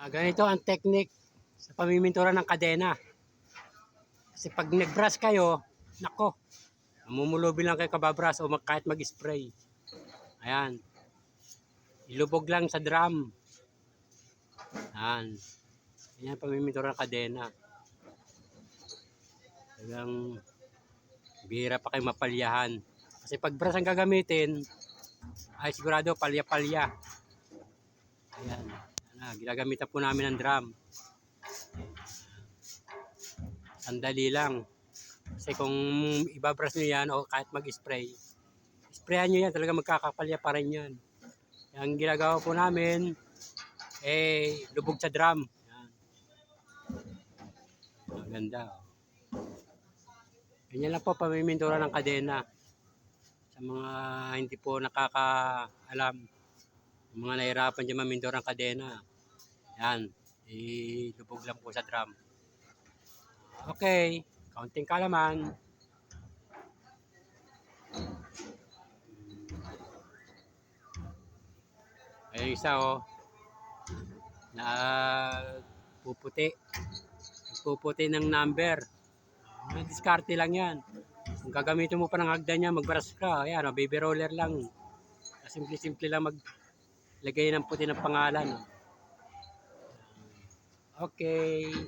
Ah, ganito ang technique sa pamimintura ng kadena. Kasi pag nag-brush kayo, nako, mamumulobi lang kayo kababras o mag, kahit mag-spray. Ayan. Ilubog lang sa drum. Ayan. Yan ang pamimintura ng kadena. Talagang bihira pa kayo mapalyahan. Kasi pag brush ang gagamitin, ay sigurado palya-palya. Ayan. Ayan, ginagamitan po namin ng drum. Sandali lang. Kasi kung ibabrush nyo yan o kahit mag-spray, sprayan nyo yan, talaga magkakapalya pa rin yan. Ang ginagawa po namin, eh, lubog sa drum. Yan. Ang ganda. oh. Ganyan lang po pamimintura ng kadena. Sa mga hindi po nakakaalam, yung mga nahirapan dyan mamintura ng kadena. Yan, ilubog lang po sa drum. Okay, kaunting kalaman. Ayun isa oh. Na puputi. Puputi ng number. May diskarte lang yan. Kung gagamitin mo pa ng hagdan niya, magbrush ka. Ayan, baby roller lang. Simple-simple lang maglagay ng puti ng pangalan. Okay.